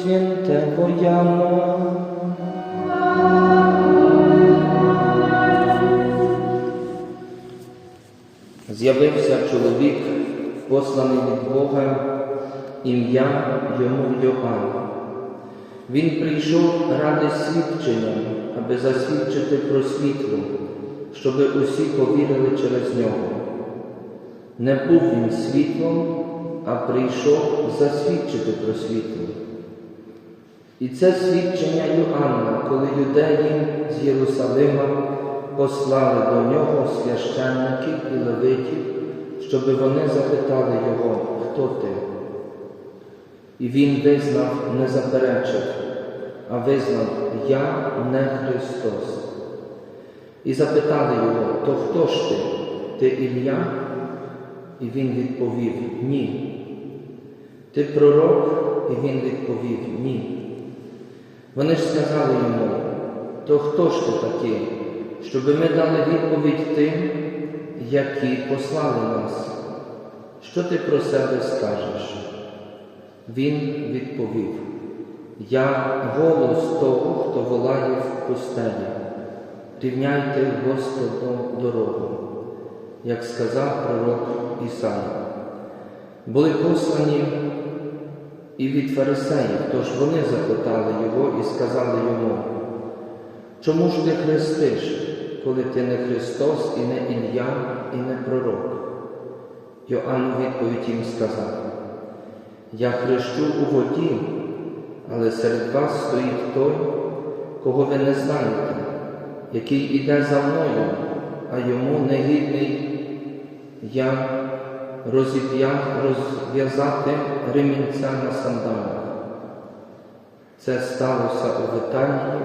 Świętego Jana. З'явився чоловік, посланий від Бога, ім'я йому Йоанн. Він прийшов ради свідчення, аби засвідчити про світло, щоби усі повірили через нього. Не був він світлом, а прийшов засвідчити про світло. І це свідчення Йоанна, коли юдеї з Єрусалима послали до нього священників і левитів, щоби вони запитали його, хто ти? І він визнав, не заперечив, а визнав, я не Христос. І запитали його, то хто ж ти? Ти Ілля? І він відповів Ні. Ти пророк? І він відповів Ні. Вони ж сказали йому, то хто ж ти такий, щоби ми дали відповідь тим, які послали нас? Що ти про себе скажеш? Він відповів, Я голос того, хто волає в пустелі. Рівняйте Господу дорогу, як сказав пророк Ісая. Були послані і від фарисеїв, тож вони запитали його і сказали йому, чому ж ти хрестиш, коли ти не Христос, і не Ілля, і не пророк? Йоанн відповідь їм сказав, я хрещу у воді, але серед вас стоїть той, кого ви не знаєте, який іде за мною, а йому негідний я розв'язати ремінця на сандалах. Це сталося у Витанії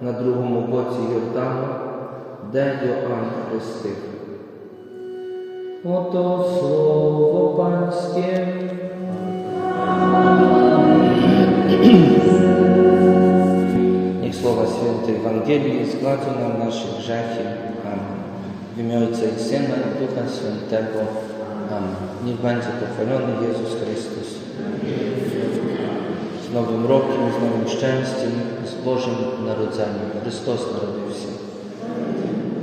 на другому боці Йордану, де Йоанн Хрестив. Ото слово панське. І слова святої Евангелії складено в наших грехів. Амінь. В ім'я Отця і Сина і Духа Святого. Amen. Niech będzie pochwalony Jezus Chrystus. Z Nowym Rokiem, z nowym szczęściem, z Bożym Narodzeniem. Chrystus narodził się.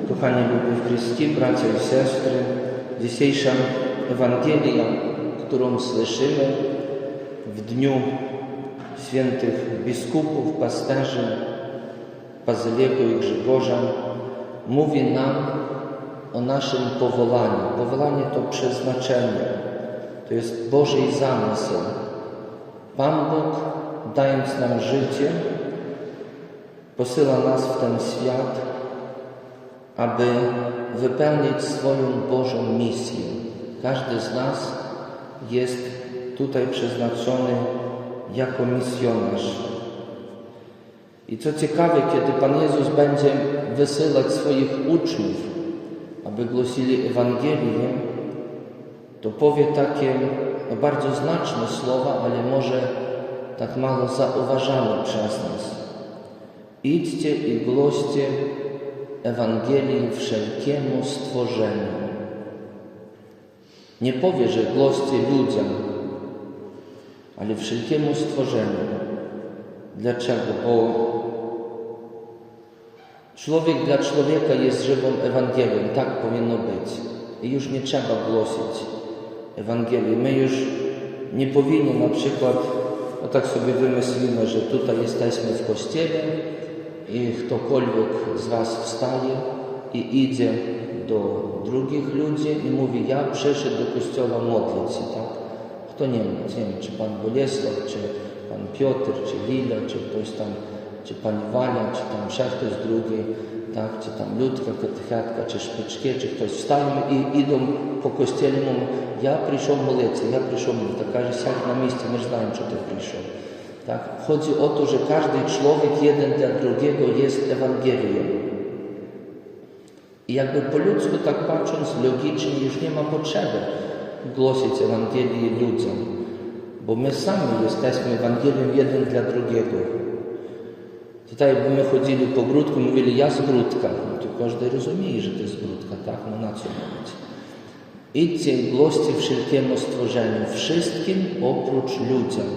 Kochani lubi w Chrystie, bracia i siostry, dzisiejsza Ewangelia, którą słyszymy w dniu świętych biskupów, pasterzy, Bazylego i Grzegorza, mówi nam o naszym powołaniu. Powołanie to przeznaczenie, to jest Boży zamysł. Pan Bóg, dając nam życie, posyła nas w ten świat, aby wypełnić swoją Bożą misję. Każdy z nas jest tutaj przeznaczony jako misjonarz. I co ciekawe, kiedy Pan Jezus będzie wysyłać swoich uczniów, aby głosili Ewangelię, to powie takie no, bardzo znaczne słowa, ale może tak mało zauważane przez nas. Idźcie i głoście Ewangelii wszelkiemu stworzeniu. Nie powie, że głoście ludziom, ale wszelkiemu stworzeniu. Dlaczego? Bo człowiek dla człowieka jest żywą Ewangelią. Tak powinno być. I już nie trzeba głosić Ewangelii. My już nie powinni na przykład, no tak sobie wymyślimy, że tutaj jesteśmy w kościele i ktokolwiek z Was wstaje i idzie do drugich ludzi i mówi, ja przyszedł do kościoła modlić się, tak? Kto nie wiem, nie wiem, czy Pan Bolesław, czy Pan Piotr, czy Lila, czy ktoś tam, czy pani Walia, czy tam jeszcze ktoś drugi, tak, czy tam Ludka, Katechetka, czy Шпички, чи хтось встаємо і ідемо по костільному. Я прийшов молитися, я прийшов молитися. Каже, сядь на місці, ми ж знаємо, що ти прийшов. Так, Ході от уже кожен чоловік один для другого є Евангелієм. І якби по-людську так бачимо, логічно, już nie ma potrzeby głosić Ewangelii ludziom, bo my sami jesteśmy Ewangelią jeden dla drugiego. Tutaj jakby my chodzili po grudku mówili, ja z grudka, no to każdy rozumie, że to jest grudka, tak? No na co mówić? Idźcie i głoście wszelkiemu stworzeniu, wszystkim oprócz ludziom.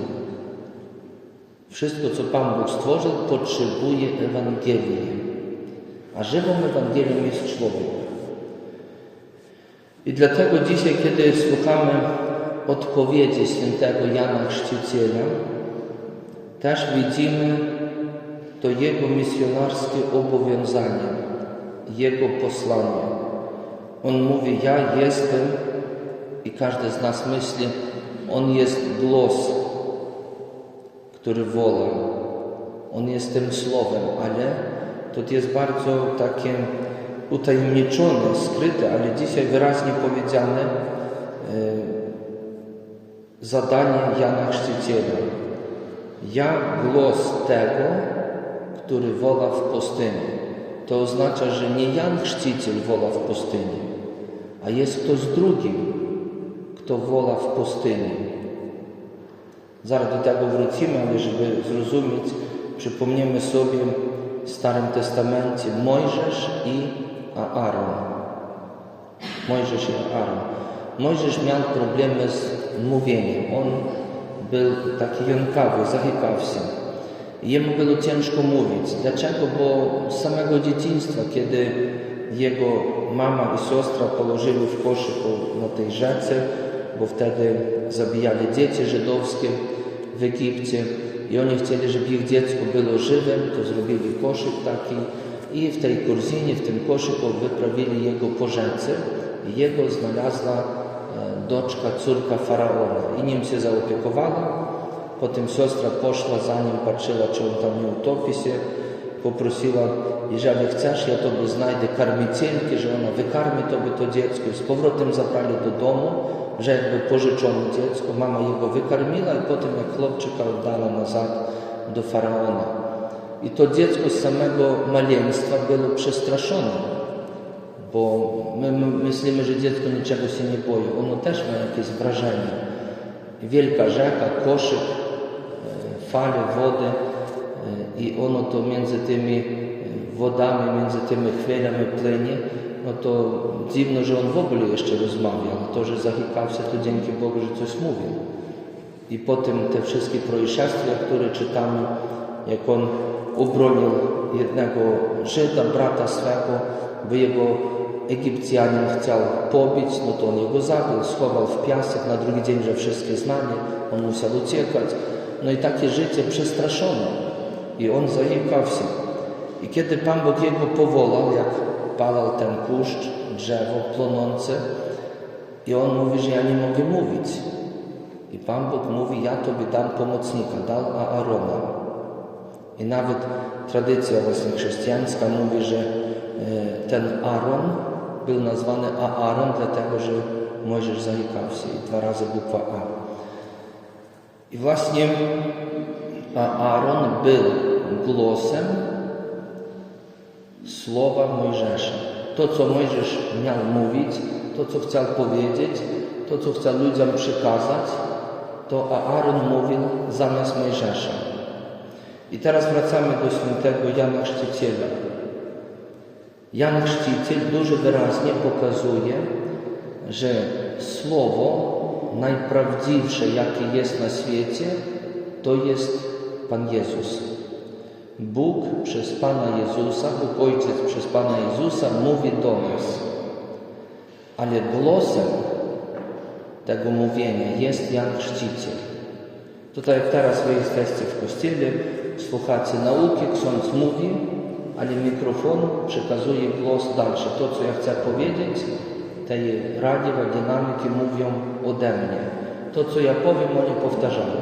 Wszystko, co Pan Bóg stworzył, potrzebuje Ewangelii. A żywą Ewangelią jest człowiek. I dlatego dzisiaj, kiedy słuchamy odpowiedzi świętego Jana Chrzciciela, też widzimy to jego misjonarskie obowiązanie, jego posłanie. On mówi: Ja jestem, i każdy z nas myśli, on jest głos, który woła. On jest tym słowem, ale to jest bardzo takie utajemniczone, skryte, ale dzisiaj wyraźnie powiedziane e, zadanie Jana Chrzciciela. Ja głos tego, który woła w pustyni. To oznacza, że nie Jan Chrzciciel woła w pustyni, a jest ktoś drugi, kto woła w pustyni. Zaraz do tego wrócimy, ale żeby zrozumieć, przypomniemy sobie w Starym Testamencie Mojżesz i Aaron. Mojżesz i Aaron. Mojżesz miał problemy z mówieniem. On był taki jąkawy, zachykał się. Jemu było ciężko mówić. Dlaczego? Bo z samego dzieciństwa, kiedy jego mama i siostra położyli w koszyku na tej rzece, bo wtedy zabijali dzieci żydowskie w Egipcie i oni chcieli, żeby ich dziecko było żywe, to zrobili koszyk taki i w tej korzinie, w tym koszyku wyprawili jego po rzece i jego znalazła e, doczka, córka faraona i nim się zaopiekowała. Potem siostra poszła za nim, patrzyła, czy on tam nie utopi się, poprosiła, jeżeli chcesz, ja tobie znajdę karmicielki, że ona wykarmi tobie to dziecko i z powrotem zabrali do domu, że jakby pożyczone dziecko, mama jego wykarmiła i potem jak chłopczyka oddała nazad do faraona. I to dziecko z samego maleństwa było przestraszone, bo my myślimy, że dziecko niczego się nie boi. Ono też ma jakieś wrażenie. Wielka rzeka, koszyk, fale wody e, i ono to między tymi wodami, między tymi chwilami płynie, no to dziwno, że on w ogóle jeszcze rozmawia. A to, że zachykał się, to dzięki Bogu, że coś mówił. I potem te wszystkie proiszeństwa, które czytamy, jak on obronił jednego Żyda, brata swego, bo jego Egipcjanin chciał pobić, no to on jego zabił, schował w piasek, na drugi dzień, że wszystkie znali, on musiał uciekać. No i takie życie przestraszone. I on zajechał się. I kiedy Pan Bóg jego powołał, jak palał ten puszcz, drzewo płonące, i on mówi, że ja nie mogę mówić. I Pan Bóg mówi, ja Tobie dam pomocnika, dał Aarona. I nawet tradycja właśnie chrześcijańska mówi, że e, ten Aaron był nazwany Aaron, dlatego że Mojżesz zajechał się i dwa razy bukwa A. I właśnie Aaron był głosem słowa Mojżesza. To, co Mojżesz miał mówić, to, co chciał powiedzieć, to, co chciał ludziom przekazać, to Aaron mówił zamiast Mojżesza. I teraz wracamy do świętego Jana Chrzciciela. Jan Chrzciciel dużo wyraźnie pokazuje, że słowo najprawdziwsze, jakie jest na świecie, to jest Pan Jezus. Bóg przez Pana Jezusa, Bóg Ojciec przez Pana Jezusa mówi do nas. Ale głosem tego mówienia jest Jan Chrzciciel. Tutaj jak teraz wy jesteście w kościele, słuchacie nauki, ksiądz mówi, ale mikrofon przekazuje głos dalszy. To, co ja chcę powiedzieć, tej radiowe dynamiki mówią ode mnie. To, co ja powiem, oni powtarzają.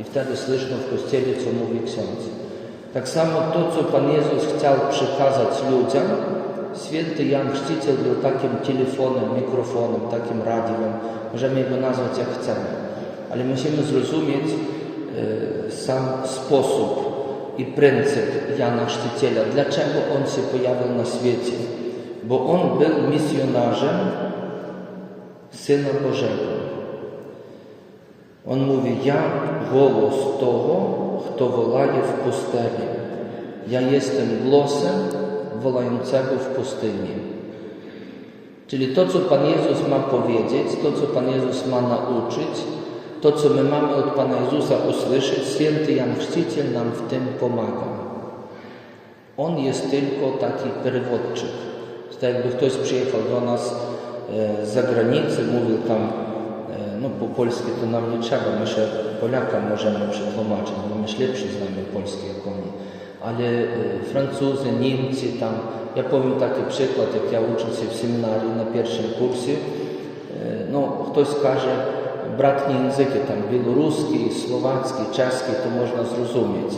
I wtedy słyszno w kościele, co mówi ksiądz. Tak samo to, co Pan Jezus chciał przekazać ludziom, święty Jan Chrzciciel był takim telefonem, mikrofonem, takim radiem. Możemy go nazwać jak chcemy. Ale musimy zrozumieć e, sam sposób i pryncyp Jana Chrzciciela. Dlaczego on się pojawił na świecie? bo on był misjonarzem Syna Bożego. On mówi, ja głos tego, kto wołaje w pustyni. Ja jestem głosem wołającego w pustyni. Czyli to, co Pan Jezus ma powiedzieć, to, co Pan Jezus ma nauczyć, to, co my mamy od Pana Jezusa usłyszeć, święty Jan Chrzciciel nam w tym pomaga. On jest tylko taki pierwotczyk. Tak jakby ktoś przyjechał do nas e, z zagranicy, mówił tam, e, no po polsku to nam nie trzeba, my się Polakom możemy przetłumaczyć, bo my lepszy znamy polski jak oni. Ale e, Francuzy, Niemcy tam, ja powiem taki przykład, jak ja uczę się w seminarii na pierwszym kursie, e, no ktoś skaże bratnie języki, tam białoruski, słowacki, czeski, to można zrozumieć.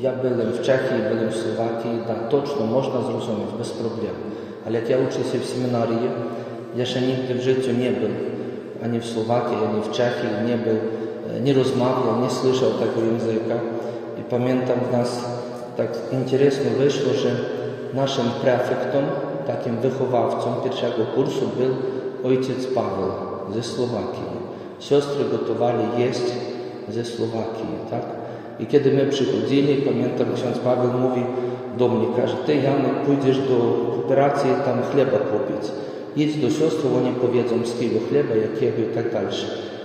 Ja byłem w Czechii, byłem w Słowakii, tak, točno można zrozumieć, bez problemu. Ale jak ja się w seminarii, ja jeszcze nigdy w życiu nie był ani w Słowakii, ani w Czechii, nie był, e, nie rozmawiał, nie słyszał tego języka. I pamiętam w nas tak interesno wyszło, że naszym prefektom, takim wychowawcą pierwszego kursu był ojciec Paweł ze Słowakii. Siostry gotowali jeść ze Słowakii, tak? I kiedy my przychodzili, pamiętam, ksiądz Paweł mówi do mnie, każe, ty Janek pójdziesz do kooperacji tam chleba kupić. Idź do siostry, oni powiedzą z kiego chleba, jakiego i tak dalej.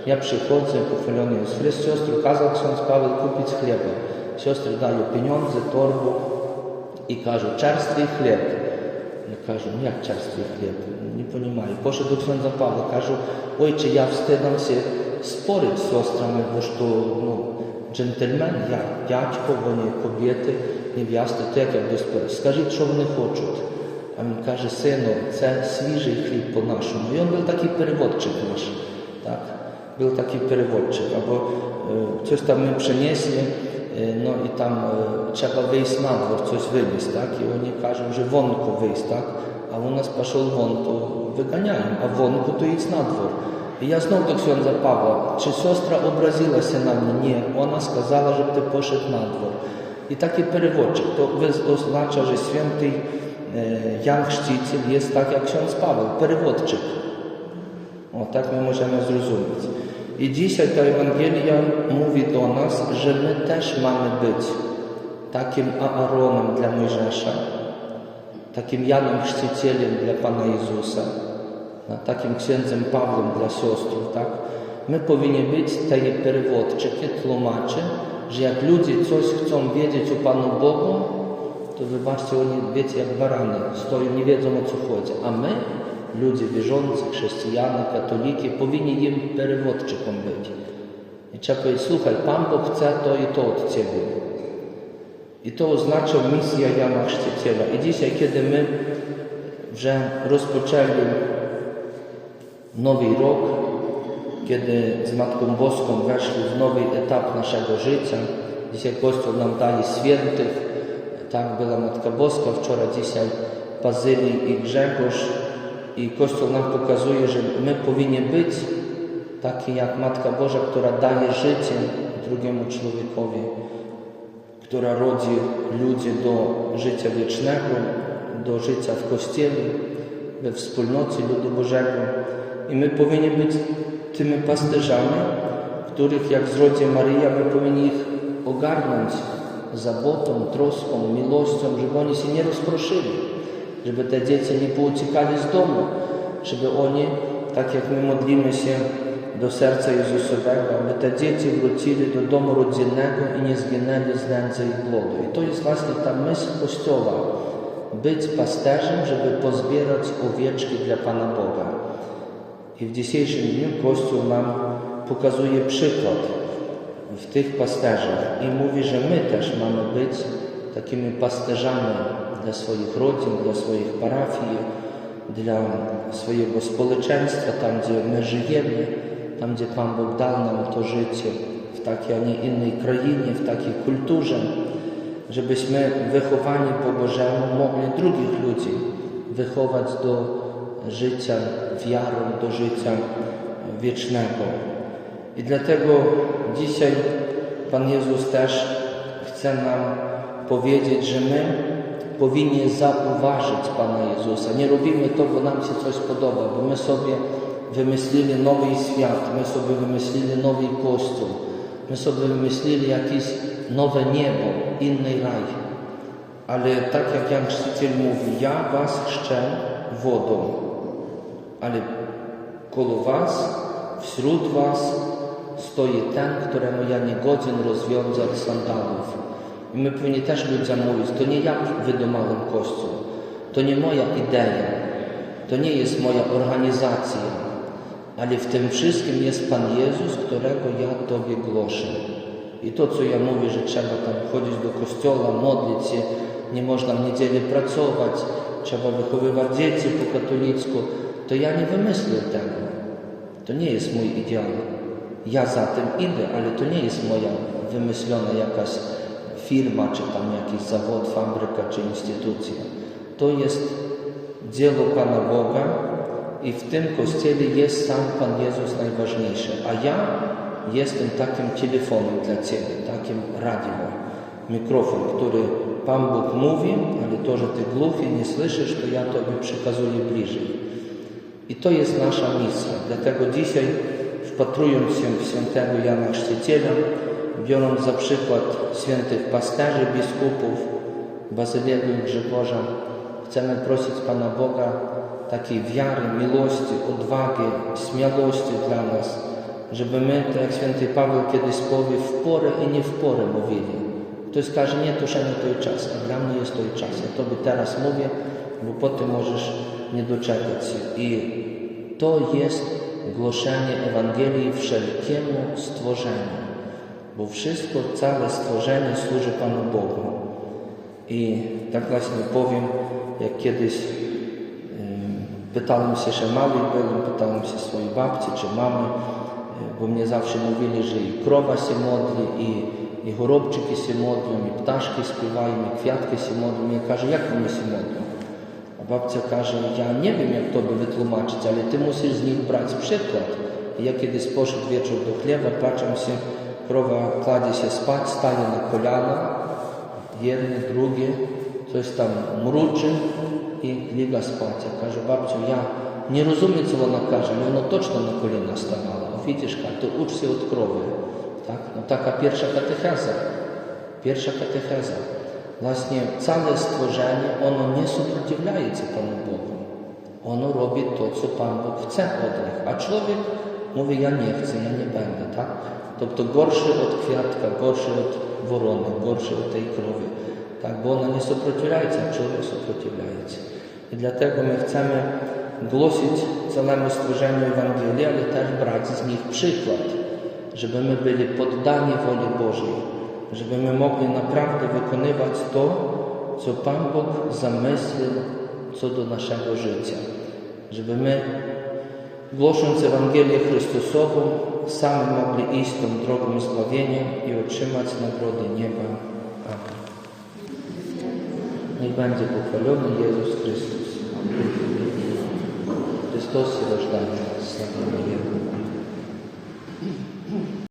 Ja przychodzę, pochylony jest Chrystus, siostro, kazał ksiądz Paweł kupić chleba. Siostry dają pieniądze, torbę i każą, czerstwy chleb. Ja każą, no jak czerstwy chleb? Nie ponimają. Poszedł do księdza Pawła, każą, ojcze, ja wstydzam się sporyć z siostrami, bo to no, dżentelmen, ja, ja, bo nie kobiety, що вони. А він каже, сину, це свіжий хліб по-нашому. І він був такий переводчик наш. Так? Переводчик. E, e, e, trzeba wyjść na dwór, coś wynieść, tak? I oni każą, że wonku wyjść, tak? A u nas poszedł won, to wyganiają, a wonku to idź na dwór. I ja znowu do księdza Pawła, czy siostra obraziła się na mnie? Nie, ona skazała, żeby ty poszedł na dwór. I taki przewodzik, to oznacza, że święty e, Jan Chrzciciel jest tak jak ksiądz Paweł, przewodczyk. O, tak my możemy zrozumieć. I dzisiaj ta Ewangelia mówi do nas, że my też mamy być takim Aaronem dla Mojżesza, takim Janem Chrzcicielem dla Pana Jezusa, no, takim księdzem Pawłem dla siostrów, tak? My powinni być tej przewodczyki, tłumaczy, że jak ludzie coś chcą wiedzieć o Panu Bogu, to wybaczcie, oni wiecie jak barany, stoją, nie wiedzą o co chodzi. A my, ludzie wierzący, chrześcijanie, katoliki, powinni im przewodczykom być. I trzeba powiedzieć, słuchaj, Pan Bóg chce to i to od Ciebie. I to oznacza misja Jana Chrzciciela. I dzisiaj, kiedy my że rozpoczęli nowy rok, kiedy z Matką Boską weszli w nowy etap naszego życia. Dzisiaj Kościół nam daje świętych. Tak była Matka Boska, wczoraj, dzisiaj Bazylii i Grzegorz. I Kościół nam pokazuje, że my powinni być taki jak Matka Boża, która daje życie drugiemu człowiekowi, która rodzi ludzi do życia wiecznego, do życia w Kościele, we wspólnocie ludu Bożego. I my powinni być tymi pasterzami, których jak zrodzi Maryja, my powinni ich ogarnąć zabotą, troską, miłością, żeby oni się nie rozproszyli, żeby te dzieci nie pouciekali z domu, żeby oni, tak jak my modlimy się do serca Jezusowego, aby te dzieci wrócili do domu rodzinnego i nie zginęli z nędzy i głodu. I to jest właśnie ta myśl Kościoła, być pasterzem, żeby pozbierać owieczki dla Pana Boga. I w dzisiejszym dniu Kościół nam pokazuje przykład w tych pasterzach i mówi, że my też mamy być takimi pasterzami dla swoich rodzin, dla swoich parafii, dla swojego społeczeństwa, tam gdzie my żyjemy, tam gdzie Pan Bóg dał nam to życie, w takiej, a nie innej krainie, w takiej kulturze, żebyśmy wychowani po Bożemu mogli drugich ludzi wychować do życia wiarą, do życia wiecznego. I dlatego dzisiaj Pan Jezus też chce nam powiedzieć, że my powinni zauważyć Pana Jezusa. Nie robimy to, bo nam się coś podoba, bo my sobie wymyślili nowy świat, my sobie wymyślili nowy kościół, my sobie wymyślili jakieś nowe niebo, inny raj. Ale tak jak Jan Chrzciciel mówi, ja was chrzczę wodą. Ale koło was, wśród was stoi ten, któremu ja nie godzien rozwiązać sandałów. I my powinni też ludziom mówić, to nie ja wydumałem Kościół, to nie moja idea, to nie jest moja organizacja, ale w tym wszystkim jest Pan Jezus, którego ja Tobie głoszę. I to, co ja mówię, że trzeba tam chodzić do kościoła, modlić się, nie można w niedzielę pracować, trzeba wychowywać dzieci po katolicku, to ja nie wymyślę tego. To nie jest mój ideał. Ja za tym idę, ale to nie jest moja wymyślona jakaś firma, czy tam jakiś zawód, fabryka, czy instytucja. To jest dzieło Pana Boga i w tym kościele jest sam Pan Jezus najważniejszy, a ja jestem takim telefonem dla Ciebie, takim radio, mikrofon, który Pan Bóg mówi, ale to, że Ty głuchy nie słyszysz, to ja Tobie przekazuję bliżej. I to jest nasza misja. Dlatego dzisiaj, wpatrując się w świętego Jana Chrzciciela, biorąc za przykład świętych pasterzy, biskupów, Bazylego i Grzegorza, chcemy prosić Pana Boga takiej wiary, miłości, odwagi, śmiałości dla nas, żeby my, tak jak święty Paweł kiedyś powie, w porę i nie w porę mówili. Ktoś każe, nie, to nie to czas, a dla mnie jest to czas. Ja Tobie teraz mówię, bo potem możesz nie doczekać się. I to jest głoszenie Ewangelii wszelkiemu stworzeniu, bo wszystko, całe stworzenie służy Panu Bogu. I tak właśnie powiem, jak kiedyś pytałem się, że mały byłem, pytałem się swojej babci czy mamy, bo mnie zawsze mówili, że i krowa się modli, i, i chorobczyki się modlą, i ptaszki śpiewają, i kwiatki się modlą. Ja każę, jak one się modlą? A babcia każe, ja nie wiem jak tobie wytłumaczyć, ale ty musisz z nich brać przykład. I ja kiedyś poszedł wieczór do chleba, patrzę się, krowa kładzie się spać, staje na kolana, jedne, drugie, coś tam mruczy i liga spać. Ja кажу, babciu, ja nie rozumiem, co ona każe, ale ona точно na kolana stawała. Widzisz, jak to ucz się od krowy. Tak? No taka pierwsza katecheza. Pierwsza katecheza. Właśnie całe stworzenie, ono nie suprotivляje się Panu Bogu. Ono robi to, co Pan Bóg chce od nich. A człowiek mówi, ja nie chcę, ja nie będę. Tak? Тобто gorszy od kwiatka, gorszy od worony, gorszy od tej krowy. Tak? Bo ona nie suprotivляje się, a człowiek suprotivляje się. I dlatego my chcemy głosić całemu stworzeniu Ewangelii, ale też brać z nich przykład, żeby my byli poddani woli Bożej, żebyśmy mogli naprawdę wykonywać to, co Pan Bóg zamyślił co do naszego życia. Żeby my, głosząc Ewangelię Chrystusową, sami mogli iść tą drogą zbawienia i otrzymać nagrody nieba. Amen. Niech będzie pochwalony Jezus Chrystus. Chrystus rożdany, sława Jego.